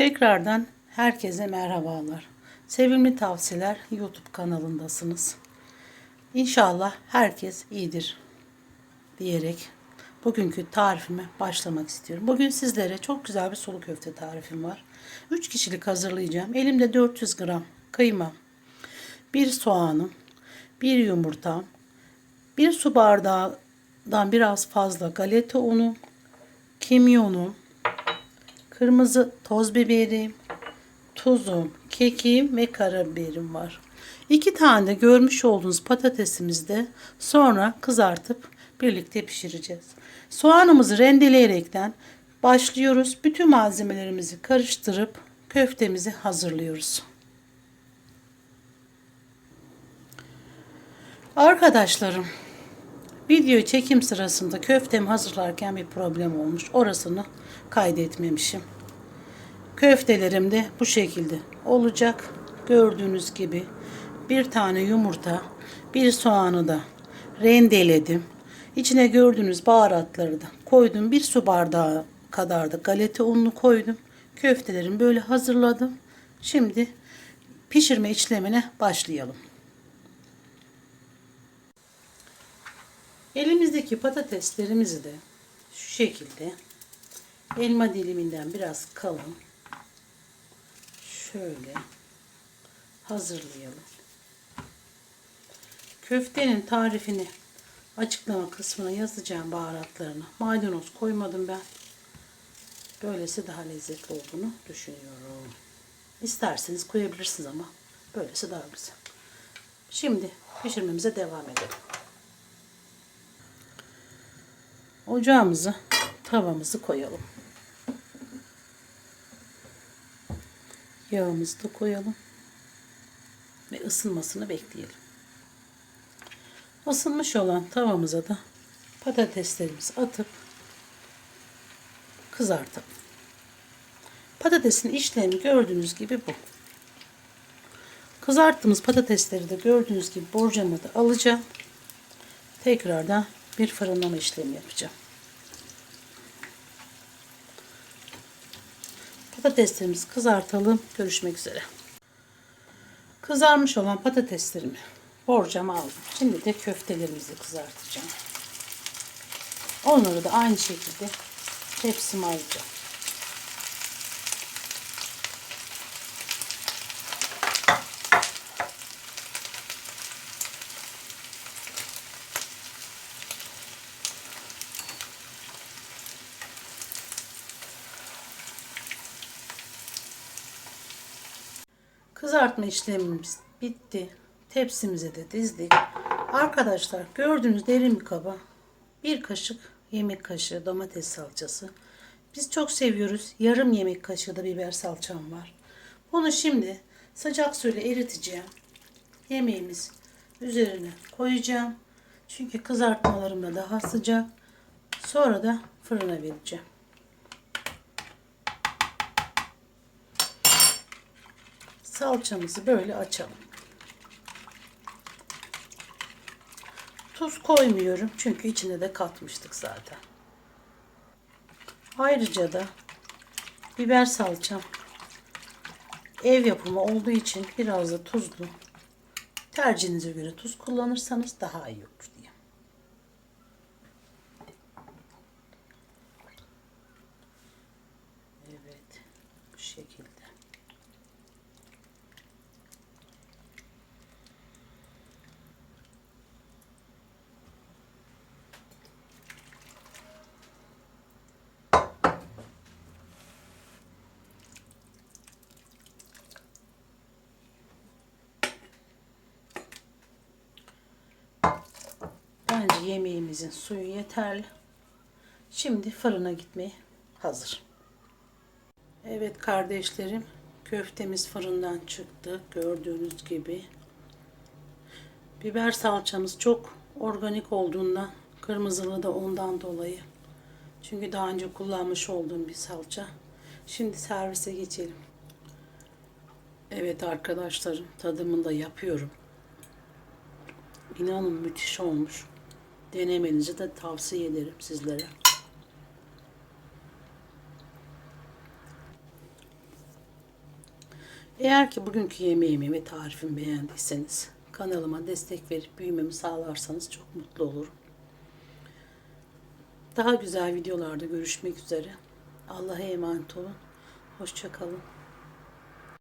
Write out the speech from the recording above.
Tekrardan herkese merhabalar. Sevimli Tavsiyeler YouTube kanalındasınız. İnşallah herkes iyidir diyerek bugünkü tarifime başlamak istiyorum. Bugün sizlere çok güzel bir sulu köfte tarifim var. 3 kişilik hazırlayacağım. Elimde 400 gram kıyma, bir soğanım, bir yumurtam, bir su bardağından biraz fazla galeta unu, kimyonum, kırmızı toz biberim, tuzum, kekiğim ve karabiberim var. İki tane de görmüş olduğunuz patatesimizi de sonra kızartıp birlikte pişireceğiz. Soğanımızı rendeleyerekten başlıyoruz. Bütün malzemelerimizi karıştırıp köftemizi hazırlıyoruz. Arkadaşlarım, video çekim sırasında köftemi hazırlarken bir problem olmuş. Orasını kaydetmemişim. Köftelerim de bu şekilde olacak. Gördüğünüz gibi bir tane yumurta, bir soğanı da rendeledim. İçine gördüğünüz baharatları da koydum. Bir su bardağı kadar da galeta ununu koydum. Köftelerimi böyle hazırladım. Şimdi pişirme işlemine başlayalım. Elimizdeki patateslerimizi de şu şekilde elma diliminden biraz kalın şöyle hazırlayalım. Köftenin tarifini açıklama kısmına yazacağım baharatlarını. Maydanoz koymadım ben. Böylesi daha lezzetli olduğunu düşünüyorum. İsterseniz koyabilirsiniz ama böylesi daha güzel. Şimdi pişirmemize devam edelim. Ocağımızı, tavamızı koyalım. Yağımızı da koyalım. Ve ısınmasını bekleyelim. Isınmış olan tavamıza da patateslerimizi atıp kızartalım. Patatesin işlemi gördüğünüz gibi bu. Kızarttığımız patatesleri de gördüğünüz gibi borcama da alacağım. Tekrardan bir fırınlama işlemi yapacağım. Patateslerimizi kızartalım. Görüşmek üzere. Kızarmış olan patateslerimi borcama aldım. Şimdi de köftelerimizi kızartacağım. Onları da aynı şekilde tepsime alacağım. Kızartma işlemimiz bitti. Tepsimize de dizdik. Arkadaşlar gördüğünüz derin bir kaba bir kaşık yemek kaşığı domates salçası. Biz çok seviyoruz. Yarım yemek kaşığı da biber salçam var. Bunu şimdi sıcak suyla eriteceğim. Yemeğimiz üzerine koyacağım. Çünkü kızartmalarım da daha sıcak. Sonra da fırına vereceğim. Salçamızı böyle açalım. Tuz koymuyorum çünkü içine de katmıştık zaten. Ayrıca da biber salçam ev yapımı olduğu için biraz da tuzlu. Tercihinize göre tuz kullanırsanız daha iyi olur diye. Evet, bu şekilde. Yemeğimizin suyu yeterli. Şimdi fırına gitmeye hazır. Evet kardeşlerim, köftemiz fırından çıktı. Gördüğünüz gibi. Biber salçamız çok organik olduğundan, kırmızılı da ondan dolayı. Çünkü daha önce kullanmış olduğum bir salça. Şimdi servise geçelim. Evet arkadaşlarım, tadımını da yapıyorum. İnanın müthiş olmuş. Denemenizi de tavsiye ederim sizlere. Eğer ki bugünkü yemeğimi ve tarifimi beğendiyseniz kanalıma destek verip büyümemi sağlarsanız çok mutlu olurum. Daha güzel videolarda görüşmek üzere. Allah'a emanet olun. Hoşçakalın.